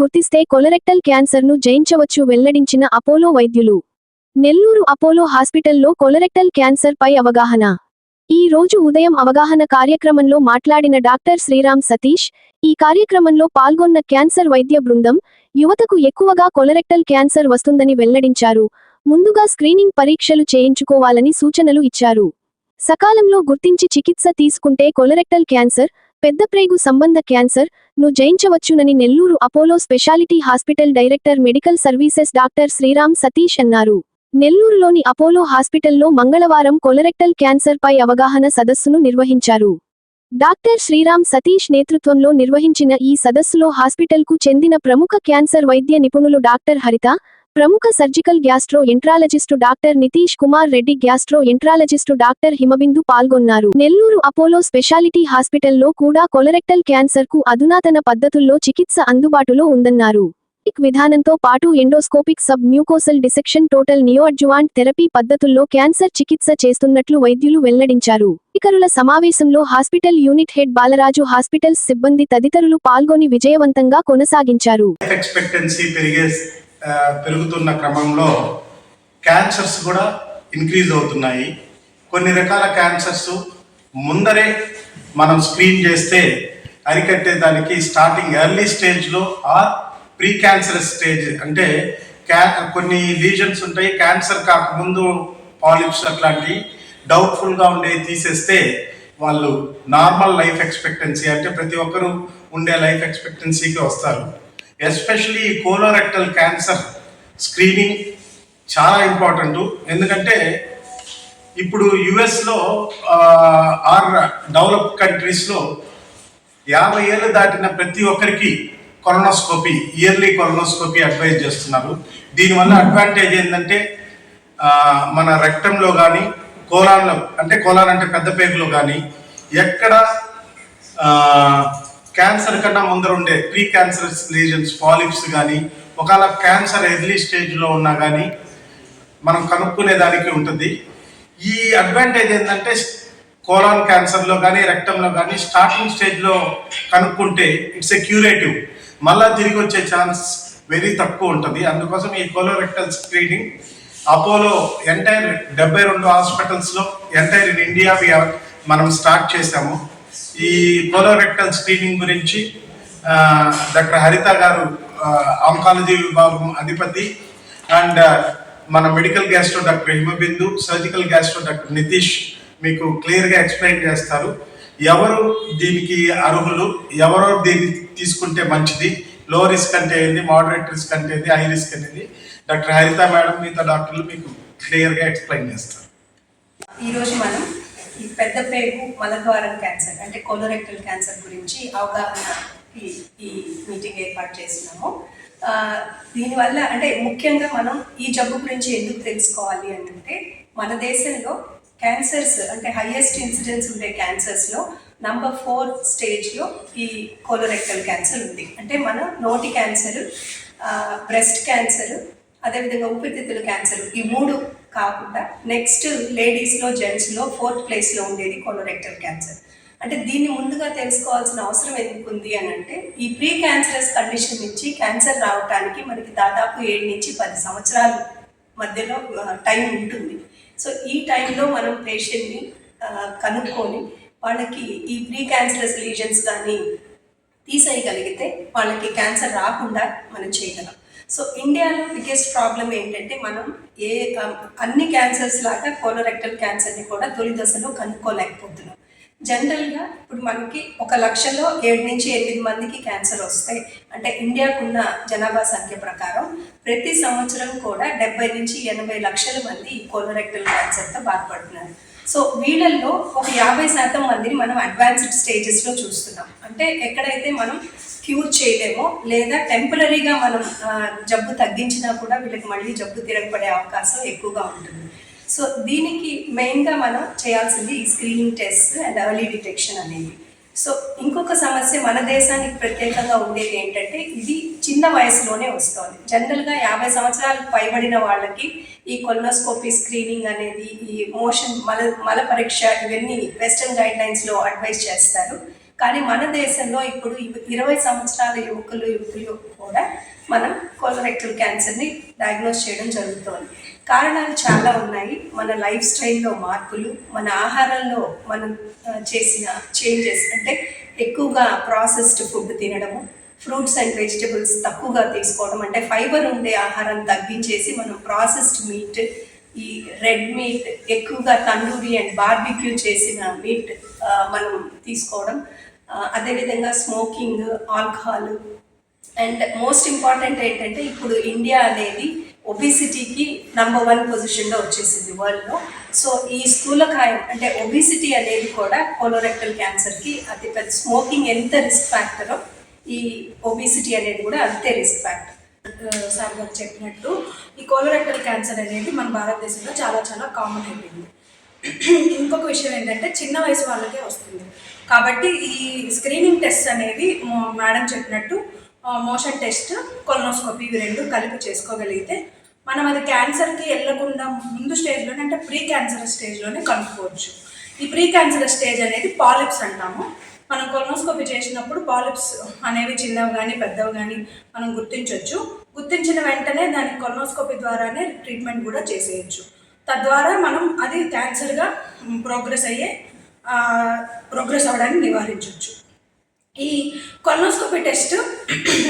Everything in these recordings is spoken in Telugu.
గుర్తిస్తే కొలరెక్టల్ క్యాన్సర్ను జయించవచ్చు వెల్లడించిన అపోలో వైద్యులు. నెల్లూరు అపోలో హాస్పిటల్లో కొలరెక్టల్ క్యాన్సర్ పై అవగాహన. ఈ రోజు ఉదయం అవగాహన కార్యక్రమంలో మాట్లాడిన డాక్టర్ శ్రీరామ్ సతీష్ ఈ కార్యక్రమంలో పాల్గొన్న క్యాన్సర్ వైద్య బృందం యువతకు ఎక్కువగా కొలరెక్టల్ క్యాన్సర్ వస్తుందని వెల్లడించారు. ముందుగా స్క్రీనింగ్ పరీక్షలు చేయించుకోవాలని సూచనలు ఇచ్చారు. సకాలంలో గుర్తించి చికిత్స తీసుకుంటే కొలరెక్టల్ క్యాన్సర్ పెద్దప్రేగు సంబంధ క్యాన్సర్ను జయించవచ్చునని Nellore Apollo specialty hospital director medical services doctor Sriram Satish అన్నారు. నెల్లూరులోని అపోలో హాస్పిటల్లో మంగళవారం కొలరెక్టల్ క్యాన్సర్ పై అవగాహన సదస్సును నిర్వహించారు. డాక్టర్ శ్రీరామ్ సతీష్ నేతృత్వంలో నిర్వహించిన ఈ సదస్సులో హాస్పిటల్కు చెందిన ప్రముఖ క్యాన్సర్ వైద్య నిపుణులు డాక్టర్ హరిత ప్రముఖ surgical gastroenterologist doctor Nitish Kumar Reddy gastroenterologist doctor Himabindu పాల్గొన్నారు. నెల్లూరు అపోలో స్పెషాలిటీ హాస్పిటల్లో కూడా కొలరెక్టల్ క్యాన్సర్కు అధునాతన పద్ధతుల్లో చికిత్స అందుబాటులో ఉందన్నారు. విధానంతో పాటు endoscopic submucosal dissection total neoadjuvant therapy పద్ధతుల్లో క్యాన్సర్ చికిత్స చేస్తున్నట్లు వైద్యులు వెల్లడించారు. ఇకరుల సమావేశంలో hospital unit head Balaraju hospitals సిబ్బంది తదితరులు పాల్గొని విజయవంతంగా కొనసాగించారు. పెరుగుతున్న క్రమంలో క్యాన్సర్స్ కూడా ఇంక్రీజ్ అవుతున్నాయి. కొన్ని రకాల క్యాన్సర్స్ ముందరే మనం స్క్రీన్ చేస్తే అరికట్టే దానికి స్టార్టింగ్ ఎర్లీ స్టేజ్లో ఆర్ ప్రీ క్యాన్సరస్ స్టేజ్ అంటే క్యా కొన్ని లీజన్స్ ఉంటాయి. క్యాన్సర్ కాకముందు పాలిప్స్ అట్లాంటివి డౌట్ఫుల్గా ఉండేవి తీసేస్తే వాళ్ళు నార్మల్ లైఫ్ ఎక్స్పెక్టెన్సీ అంటే ప్రతి ఒక్కరూ ఉండే లైఫ్ ఎక్స్పెక్టెన్సీకి వస్తారు. ఎస్పెషలీ కోలోరెక్టల్ క్యాన్సర్ స్క్రీనింగ్ చాలా ఇంపార్టెంట్. ఎందుకంటే ఇప్పుడు యుఎస్లో ఆర్ డెవలప్ కంట్రీస్లో యాభై ఏళ్ళు దాటిన ప్రతి ఒక్కరికి కొలనోస్కోపీ ఇయర్లీ కొలనోస్కోపీ అడ్వైజ్ చేస్తున్నారు. దీనివల్ల అడ్వాంటేజ్ ఏంటంటే మన రక్తంలో కానీ కోలాన్లో అంటే కోలాన్ అంటే పెద్ద పేగులో కానీ ఎక్కడ క్యాన్సర్ కన్నా ముందర ఉండే ప్రీ క్యాన్సరస్ లీజన్స్ పాలిప్స్ కానీ ఒకవేళ క్యాన్సర్ ఎర్లీ స్టేజ్లో ఉన్నా కానీ మనం కనుక్కునే దానికి ఉంటుంది. ఈ అడ్వాంటేజ్ ఏంటంటే కోలాన్ క్యాన్సర్లో కానీ రెక్టంలో కానీ స్టార్టింగ్ స్టేజ్లో కనుక్కుంటే ఇట్స్ ఎ క్యూరేటివ్ మళ్ళా తిరిగి వచ్చే ఛాన్స్ వెరీ తక్కువ ఉంటుంది. అందుకోసం ఈ కోలోరెక్టల్ స్క్రీనింగ్ అపోలో ఎంటైర్ డెబ్బై రెండు హాస్పిటల్స్లో ఎంటైర్ ఇన్ ఇండియా మనం స్టార్ట్ చేశాము. ఈ కోలోరెక్టల్ స్క్రీనింగ్ గురించి డాక్టర్ హరిత గారు ఆంకాలజీ విభాగం అధిపతి అండ్ మన medical gastro doctor Himabindu surgical gastro doctor Nitish మీకు క్లియర్గా ఎక్స్ప్లెయిన్ చేస్తారు. ఎవరు దీనికి అర్హులు? ఎవరు దీన్ని తీసుకుంటే మంచిది? లో రిస్క్ అంటే ఏంది? మోడరేట్ రిస్క్ అంటే ఏంది? హై రిస్క్ అనేది డాక్టర్ హరిత మేడం మిగతా డాక్టర్లు మీకు క్లియర్గా ఎక్స్ప్లెయిన్ చేస్తారు. ఈరోజు మనం ఈ పెద్ద పేగు మలద్వారం క్యాన్సర్ అంటే కోలోరెక్టల్ క్యాన్సర్ గురించి అవగాహన ఈ ఈ మీటింగ్ ఏర్పాటు చేసినాము. దీనివల్ల అంటే ముఖ్యంగా మనం ఈ జబ్బు గురించి ఎందుకు తెలుసుకోవాలి అంటే మన దేశంలో క్యాన్సర్స్ అంటే హైయెస్ట్ ఇన్సిడెన్స్ ఉండే క్యాన్సర్స్లో నంబర్ ఫోర్ స్టేజ్లో ఈ కోలోరెక్టల్ క్యాన్సర్ ఉంది. అంటే మన నోటి క్యాన్సర్ బ్రెస్ట్ క్యాన్సర్ అదేవిధంగా ఊపిరితిత్తుల క్యాన్సర్ ఈ మూడు కాకుండా నెక్స్ట్ లేడీస్లో జెంట్స్లో ఫోర్త్ ప్లేస్లో ఉండేది కొలోరెక్టల్ క్యాన్సర్ అంటే దీన్ని ముందుగా తెలుసుకోవాల్సిన అవసరం ఎందుకు ఉంది అని అంటే ఈ ప్రీ క్యాన్సరస్ కండిషన్ నుంచి క్యాన్సర్ రావడానికి మనకి దాదాపు ఏడు నుంచి పది సంవత్సరాల మధ్యలో టైం ఉంటుంది. సో ఈ టైంలో మనం పేషెంట్ని కనుక్కొని వాళ్ళకి ఈ ప్రీ క్యాన్సరస్ లీజన్స్ కానీ తీసేయగలిగితే వాళ్ళకి క్యాన్సర్ రాకుండా మనం చేయగలం. సో ఇండియాలో బిగ్గెస్ట్ ప్రాబ్లం ఏంటంటే మనం ఏ um, అన్ని క్యాన్సర్స్ లాగా కోలోరెక్టల్ క్యాన్సర్ని కూడా తొలి దశలో కనుక్కోలేకపోతున్నాం. జనరల్గా ఇప్పుడు మనకి ఒక లక్షలో ఏడు నుంచి ఎనిమిది మందికి క్యాన్సర్ వస్తాయి. అంటే ఇండియాకున్న జనాభా సంఖ్య ప్రకారం ప్రతి సంవత్సరం కూడా డెబ్బై నుంచి ఎనభై లక్షల మంది ఈ కోలోరెక్టల్ క్యాన్సర్తో బాధపడుతున్నారు. సో వీళ్ళల్లో ఒక యాభై శాతం మందిని మనం అడ్వాన్స్డ్ స్టేజెస్లో చూస్తున్నాం. అంటే ఎక్కడైతే మనం క్యూర్ చేయలేమో లేదా టెంపరీగా మనం జబ్బు తగ్గించినా కూడా వీళ్ళకి మళ్ళీ జబ్బు తిరగబడే అవకాశం ఎక్కువగా ఉంటుంది. సో దీనికి మెయిన్గా మనం చేయాల్సింది ఈ screening test and early detection అనేది సో ఇంకొక సమస్య మన దేశానికి ప్రత్యేకంగా ఉండేది ఏంటంటే ఇది చిన్న వయసులోనే వస్తుంది. జనరల్గా యాభై సంవత్సరాలకు పైబడిన వాళ్ళకి ఈ కొలనోస్కోపీ స్క్రీనింగ్ అనేది ఈ మోషన్ మల మల పరీక్ష ఇవన్నీ వెస్టర్న్ గైడ్ లైన్స్లో అడ్వైస్ చేస్తారు. కానీ మన దేశంలో ఇప్పుడు ఇరవై సంవత్సరాల యువకులు యువకులు కూడా మనం కోలరెక్టల్ క్యాన్సర్ని డయాగ్నోస్ చేయడం జరుగుతోంది. కారణాలు చాలా ఉన్నాయి. మన లైఫ్ స్టైల్లో మార్పులు మన ఆహారంలో మనం చేసిన చేంజెస్ అంటే ఎక్కువగా ప్రాసెస్డ్ ఫుడ్ తినడము ఫ్రూట్స్ అండ్ వెజిటబుల్స్ తక్కువగా తీసుకోవడం అంటే ఫైబర్ ఉండే ఆహారం తగ్గించేసి మనం ప్రాసెస్డ్ మీట్ ఈ రెడ్ మీట్ ఎక్కువగా తండూరి అండ్ బార్బిక్యూ చేసిన మీట్ మనం తీసుకోవడం. అదేవిధంగా smoking alcohol and most important ఏంటంటే ఇప్పుడు ఇండియా అనేది ఒబిసిటీకి నంబర్ వన్ పొజిషన్లో వచ్చేసింది వరల్డ్లో సో ఈ స్థూలకాయం అంటే ఒబిసిటీ అనేది కూడా కోలోరెక్టల్ క్యాన్సర్కి అతి పెద్ద స్మోకింగ్ ఎంత రిస్క్ ఫ్యాక్టరో ఈ ఒబిసిటీ అనేది కూడా అంతే రిస్క్ ఫ్యాక్టర్ సార్ గారు చెప్పినట్టు ఈ కోలోరెక్టల్ క్యాన్సర్ అనేది మన భారతదేశంలో చాలా చాలా కామన్ అయిపోయింది. ఇంకొక విషయం ఏంటంటే చిన్న వయసు వాళ్ళకే వస్తుంది. కాబట్టి ఈ స్క్రీనింగ్ టెస్ట్ అనేది మేడం చెప్పినట్టు మోషన్ టెస్ట్ కొలనోస్కోపీ ఇవి రెండు కలిపి చేసుకోగలిగితే మనం అది క్యాన్సర్కి వెళ్ళకుండా ముందు స్టేజ్లోనే అంటే ప్రీ క్యాన్సర్ స్టేజ్లోనే కనుక్కోవచ్చు. ఈ ప్రీ క్యాన్సర్ స్టేజ్ అనేది పాలిప్స్ అంటాము. మనం కొలనోస్కోపీ చేసినప్పుడు పాలిప్స్ అనేవి చిన్నవి కానీ పెద్దవి కానీ మనం గుర్తించవచ్చు గుర్తించిన వెంటనే దాని కొలనోస్కోపీ ద్వారానే ట్రీట్మెంట్ కూడా చేసేయచ్చు. తద్వారా మనం అది క్యాన్సర్గా ప్రోగ్రెస్ అయ్యే ప్రోగ్రెస్ అవ్వడాన్ని నివారించవచ్చు ఈ కొలనోస్కోపీ టెస్ట్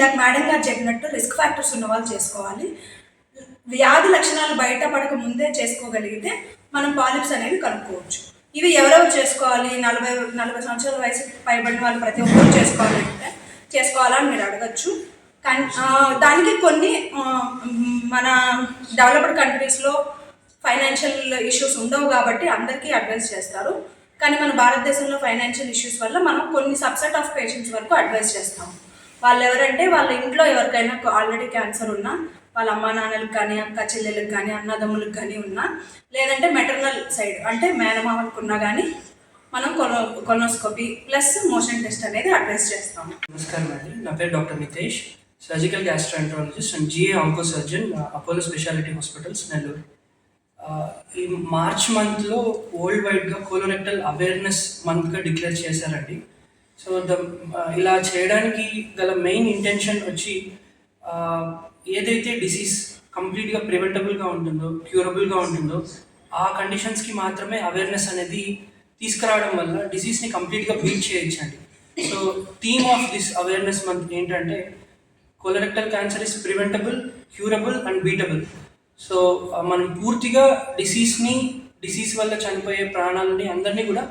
నాకు మేడం గారు చెప్పినట్టు రిస్క్ ఫ్యాక్టర్స్ ఉన్న వాళ్ళు చేసుకోవాలి. వ్యాధి లక్షణాలు బయటపడక ముందే చేసుకోగలిగితే మనం పాలిప్స్ అనేవి కనుక్కోవచ్చు. ఇవి ఎవరెవరు చేసుకోవాలి? నలభై నలభై సంవత్సరాల వయసు పైబడిన వాళ్ళు ప్రతి ఒక్కరు చేసుకోవాలంటే చేసుకోవాలని మీరు అడగచ్చు. కానీ దానికి కొన్ని మన డెవలప్డ్ కంట్రీస్లో ఫైనాన్షియల్ ఇష్యూస్ ఉండవు కాబట్టి అందరికీ అడ్వైస్ చేస్తారు. కానీ మన భారతదేశంలో ఫైనాన్షియల్ ఇష్యూస్ వల్ల మనం కొన్ని సబ్సెట్ ఆఫ్ పేషెంట్స్ వరకు అడ్వైస్ చేస్తాం. వాళ్ళు ఎవరంటే వాళ్ళ ఇంట్లో ఎవరికైనా ఆల్రెడీ క్యాన్సర్ ఉన్నా వాళ్ళ అమ్మా నాన్నలకు కానీ అక్క చెల్లెలకు కానీ అన్నదమ్ములకు కానీ ఉన్నా లేదంటే మెటర్నల్ సైడ్ అంటే మేనమామలకు ఉన్నా కానీ మనం కొనో కొనోస్కోపీ ప్లస్ మోషన్ టెస్ట్ అనేది అడ్వైస్ చేస్తాం. నమస్కారం అండి. నా పేరు doctor Nitesh surgical gastroenterologist and G A onco surgeon Apollo specialty hospitals Nellore ఈ మార్చ్ మంత్లో వరల్డ్ వైడ్గా కోలోరెక్టల్ అవేర్నెస్ మంత్గా డిక్లేర్ చేశారండి. సో ద ఇలా చేయడానికి గల మెయిన్ ఇంటెన్షన్ వచ్చి ఏదైతే డిసీజ్ కంప్లీట్గా ప్రివెంటబుల్గా ఉంటుందో క్యూరబుల్గా ఉంటుందో ఆ కండిషన్స్కి మాత్రమే అవేర్నెస్ అనేది తీసుకురావడం వల్ల డిసీజ్ని కంప్లీట్గా బీట్ చేయొచ్చండి. So theme of this awareness month ఏంటంటే colorectal cancer is preventable curable and beatable. So మనం పూర్తిగా డిసీజ్ని డిసీజ్ వల్ల చనిపోయే ప్రాణాలని అందరినీ కూడా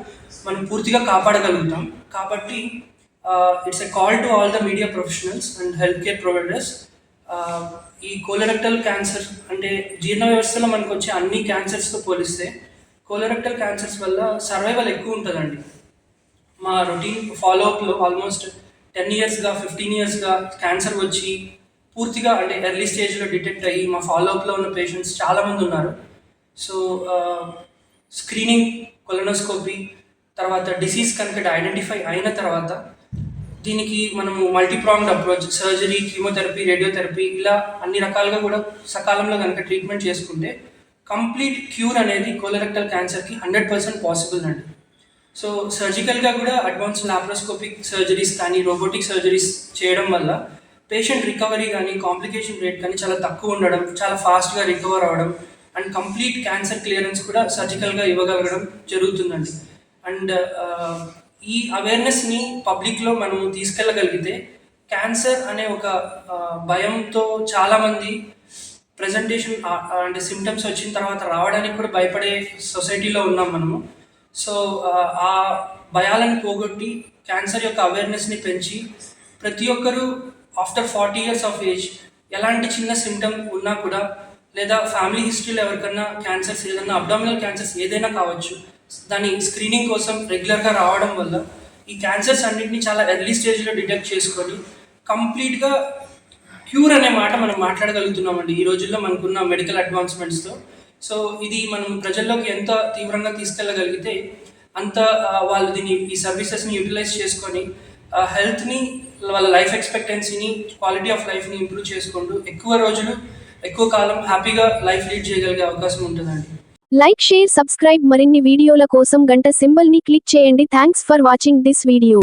మనం పూర్తిగా కాపాడగలుగుతాం. కాబట్టి it's a call to all the media professionals and health care providers ఈ కోలరెక్టల్ క్యాన్సర్ అంటే జీర్ణ వ్యవస్థలో మనకు వచ్చే అన్ని క్యాన్సర్స్తో పోలిస్తే కోలరెక్టల్ క్యాన్సర్స్ వల్ల సర్వైవల్ ఎక్కువ ఉంటుందండి. మా రొటీన్ ఫాలోఅప్లో ఆల్మోస్ట్ టెన్ ఇయర్స్గా ఫిఫ్టీన్ ఇయర్స్గా క్యాన్సర్ వచ్చి పూర్తిగా అంటే ఎర్లీ స్టేజ్లో డిటెక్ట్ అయ్యి మా ఫాలోఅప్లో ఉన్న పేషెంట్స్ చాలామంది ఉన్నారు. సో స్క్రీనింగ్ కొలనోస్కోపీ తర్వాత డిసీజ్ కనుక ఐడెంటిఫై అయిన తర్వాత దీనికి మనము multipronged approach surgery chemotherapy radiotherapy ఇలా అన్ని రకాలుగా కూడా సకాలంలో కనుక ట్రీట్మెంట్ చేసుకుంటే కంప్లీట్ క్యూర్ అనేది కోలరెక్టల్ క్యాన్సర్కి హండ్రెడ్ పర్సెంట్ పాసిబుల్ అండి. సో సర్జికల్గా కూడా అడ్వాన్స్ లాప్రోస్కోపిక్ సర్జరీస్ కానీ రోబోటిక్ సర్జరీస్ చేయడం వల్ల పేషెంట్ రికవరీ కానీ కాంప్లికేషన్ రేట్ కానీ చాలా తక్కువ ఉండడం చాలా ఫాస్ట్గా రికవర్ అవ్వడం అండ్ కంప్లీట్ క్యాన్సర్ క్లియరెన్స్ కూడా సర్జికల్గా ఇవ్వగలగడం జరుగుతుందండి. అండ్ ఈ అవేర్నెస్ని పబ్లిక్లో మనం తీసుకెళ్ళగలిగితే క్యాన్సర్ అనే ఒక భయంతో చాలామంది ప్రజెంటేషన్ అంటే సిమ్టమ్స్ వచ్చిన తర్వాత రావడానికి కూడా భయపడే సొసైటీలో ఉన్నాం మనము. సో ఆ భయాలను పోగొట్టి క్యాన్సర్ యొక్క అవేర్నెస్ని పెంచి ప్రతి ఒక్కరూ after forty years of age ఎలాంటి చిన్న సిమ్టమ్ ఉన్నా కూడా లేదా ఫ్యామిలీ హిస్టరీలో ఎవరికన్నా క్యాన్సర్స్ ఏదైనా అబ్డామినల్ క్యాన్సర్స్ ఏదైనా కావచ్చు దాని స్క్రీనింగ్ కోసం రెగ్యులర్గా రావడం వల్ల ఈ క్యాన్సర్స్ అన్నింటినీ చాలా ఎర్లీ స్టేజ్లో డిటెక్ట్ చేసుకొని కంప్లీట్గా క్యూర్ అనే మాట మనం మాట్లాడగలుగుతున్నామండి. ఈ రోజుల్లో మనకున్న మెడికల్ అడ్వాన్స్మెంట్స్తో సో ఇది మనం ప్రజల్లోకి ఎంత తీవ్రంగా తీసుకెళ్ళగలిగితే అంత వాళ్ళు దీన్ని ఈ సర్వీసెస్ని యూటిలైజ్ చేసుకొని హెల్త్ని వాళ్ళ లైఫ్ ఎక్స్పెక్టెన్సీని క్వాలిటీ ఆఫ్ లైఫ్ని ఇంప్రూవ్ చేసుకుంటూ ఎక్కువ రోజులు ఎక్కువ కాలం హ్యాపీగా లైఫ్ లీడ్ చేయగలిగే అవకాశం ఉంటుందండి. లైక్ షేర్ సబ్స్క్రైబ్ మరిన్ని వీడియోల కోసం గంట సింబల్ని క్లిక్ చేయండి. Thanks for watching this video.